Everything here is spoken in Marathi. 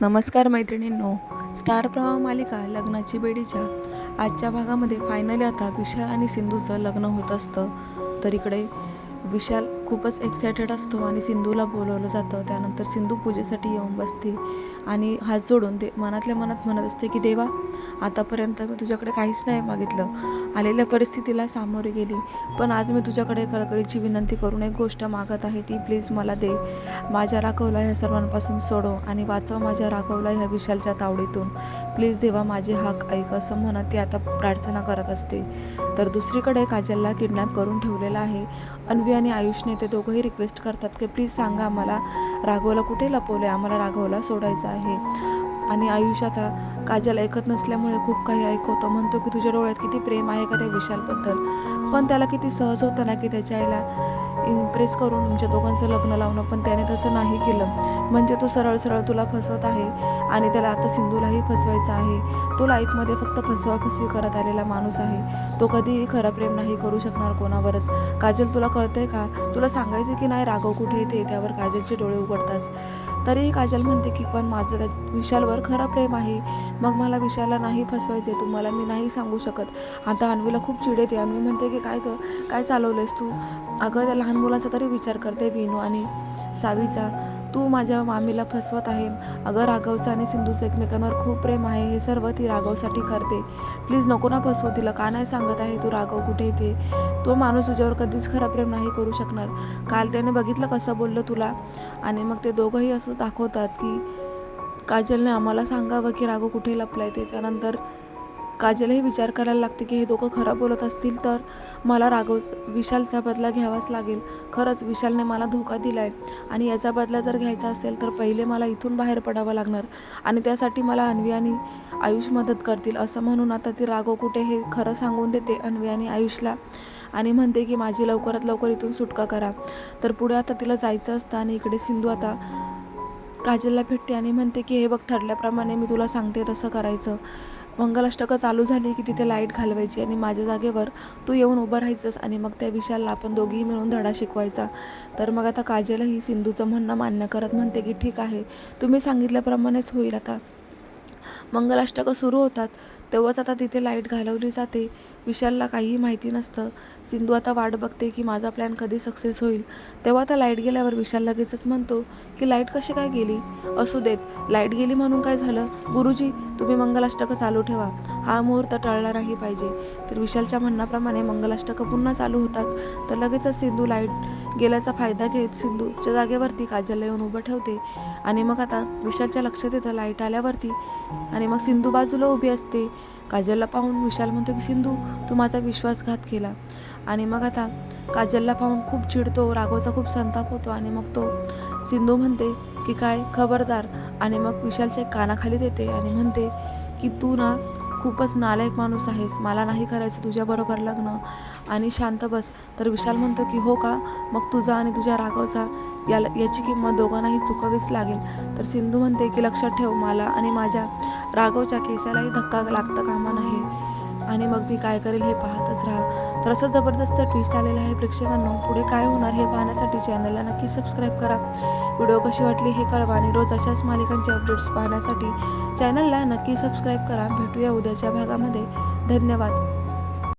नमस्कार मैत्रिणींनो. स्टार प्रवाह मालिका लग्नाची बेडीच्या आजच्या भागामध्ये फायनली आता विशाल आणि सिंधूचं लग्न होत असतं. तर इकडे विशाल खूपच एक्सायटेड असतो आणि सिंधूला बोलवलं जातं. त्यानंतर सिंधू पूजेसाठी येऊन बसते आणि हात जोडून ते मनातल्या मनात म्हणत असते की देवा आतापर्यंत मी तुझ्याकडे काहीच नाही मागितलं. आलेल्या परिस्थितीला सामोरे गेली. पण आज मी तुझ्याकडे कळकळीची विनंती करून एक गोष्ट मागत आहे ती प्लीज मला दे. माझ्या राघवला ह्या सर्वांपासून सोडव आणि वाचव माझ्या राघवला ह्या विशालच्या तावडीतून. प्लीज देवा माझे हाक ऐक असं म्हणत ती आता प्रार्थना करत असते. तर दुसरीकडे काजलला किडनॅप करून ठेवलेला आहे. अन्वी आणि आयुषने ते दोघंही रिक्वेस्ट करतात की प्लीज सांगा आम्हाला राघवला कुठे लपवलं आहे आम्हाला राघवला सोडायचं आहे. आणि आयुष आता काजल ऐकत नसल्यामुळे खूप काही ऐकवतो. म्हणतो की तुझ्या डोळ्यात किती प्रेम आहे का त्या विशालबद्दल? पण त्याला किती सहज होतं ना की त्याच्या आईला इम्प्रेस करून तुमच्या दोघांचं लग्न लावणं पण त्याने तसं नाही केलं. म्हणजे तो सरळ सरळ तुला फसवत आहे आणि त्याला आता सिंधूलाही फसवायचं आहे. तो लाईफमध्ये फक्त फसवा फसवी करत आलेला माणूस आहे. तो कधीही खरं प्रेम नाही करू शकणार कोणावरच. काजल तुला कळतंय का? तुला सांगायचं की नाही राघव कुठे येते त्यावर काजलचे डोळे उघडतास तरीही काजल म्हणते की पण माझं त्या विशालवर खरं प्रेम आहे. मग मला विशालला नाही फसवायचे तुम्हाला मी नाही सांगू शकत. आता अन्वीला खूप चिड येते. अन्वी म्हणते की काय ग काय चालवलंयस तू? अगं त्या लहान मुलांचा तरी विचार करते विनू आणि सावीचा. तू माझ्या मामीला फसवत आहे. अगं राघवचं आणि सिंधूचं एकमेकांवर खूप प्रेम आहे. हे सर्व ती राघवसाठी करते. प्लीज नको ना फसवू तिला. का नाही सांगत आहे तू राघव कुठे येते तो माणूस तुझ्यावर कधीच खरं प्रेम नाही करू शकणार. काल त्याने बघितलं कसं बोललं तुला. आणि मग ते दोघंही असं दाखवतात की काजलने आम्हाला सांगावं की राघव कुठे लपलाय ते. त्यानंतर काजलही विचार करायला लागते की हे दोघं खरं बोलत असतील तर मला रागव विशालचा बदला घ्यावाच लागेल. खरंच विशालने मला धोका दिला आहे आणि याचा बदला जर घ्यायचा असेल तर पहिले मला इथून बाहेर पडावं लागणार आणि त्यासाठी मला अन्वी आणि आयुष मदत करतील असं म्हणून आता ती राघव कुठे हे खरं सांगून देते अन्वी आणि आयुषला आणि म्हणते की माझी लवकरात लवकर इथून सुटका करा. तर पुढे आता तिला जायचं असतं आणि इकडे सिंधू आता काजलला भेटते आणि म्हणते की हे बघ ठरल्याप्रमाणे मी तुला सांगते तसं करायचं. मंगलाष्टकं चालू झाली की तिथे लाइट घालवायची आणि माझ्या जागेवर तू येऊन उभं राहायचंस आणि मग त्या विशालला आपण दोघीही मिळून धडा शिकवायचा. तर मग आता काजलही सिंधूचं म्हणणं मान्य करत म्हणते की ठीक आहे तुम्ही सांगितल्याप्रमाणेच होईल आता. मंगलाष्टकं सुरू होतात. तेव्हाच आता तिथे लाइट घालवली जाते. विशालला काहीही माहिती नसतं. सिंधू आता वाट बघते की माझा प्लॅन कधी सक्सेस होईल. तेव्हा आता लाइट गेल्यावर विशाल लगेचच म्हणतो की लाइट कशी काय गेली? असू देत. लाइट गेली म्हणून काय झालं? गुरुजी तुम्ही मंगलाष्टकं चालू ठेवा. हा मुहूर्त टळला नाही पाहिजे. तर विशालच्या म्हणण्याप्रमाणे मंगलाष्टकं पुन्हा चालू होतात. तर लगेचच सिंधू लाइट गेल्याचा फायदा घेत सिंधूच्या जागेवरती काजलला येऊन उभं ठेवते. आणि मग आता विशालच्या लक्षात येतं लाइट आल्यावरती. आणि मग सिंधू बाजूला उभी असते. काजलला पाहून विशाल म्हणतो की सिंधू तू माझा विश्वासघात केला. आणि मग आता काजलला पाहून खूप चिडतो राघवचा खूप संताप होतो. आणि मग तो सिंधू म्हणते की काय? खबरदार. आणि मग विशालच्या कानाखाली देते आणि म्हणते की तू ना खूपच नालायक माणूस आहेस. मला नाही करायचं तुझ्याबरोबर लग्न. आणि शांत बस. तर विशाल म्हणतो की हो का? मग तुझा आणि तुझ्या राघवचा याला याची किंमत दोघांनाही चुकावीच लागेल. तर सिंधू म्हणते की लक्षात ठेव मला आणि माझ्या राघवच्या केसालाही धक्का लागता कामा नाही आणि मग मी काय करेल हे पाहतच राहा. तर असं जबरदस्त ट्विस्ट आलेलं आहे प्रेक्षकांनो. पुढे काय होणार हे पाहण्यासाठी चॅनलला नक्की सबस्क्राईब करा. व्हिडिओ कशी वाटली हे कळवा आणि रोज अशाच मालिकांचे अपडेट्स पाहण्यासाठी चॅनलला नक्की सबस्क्राईब करा. भेटूया उद्याच्या भागामध्ये. धन्यवाद.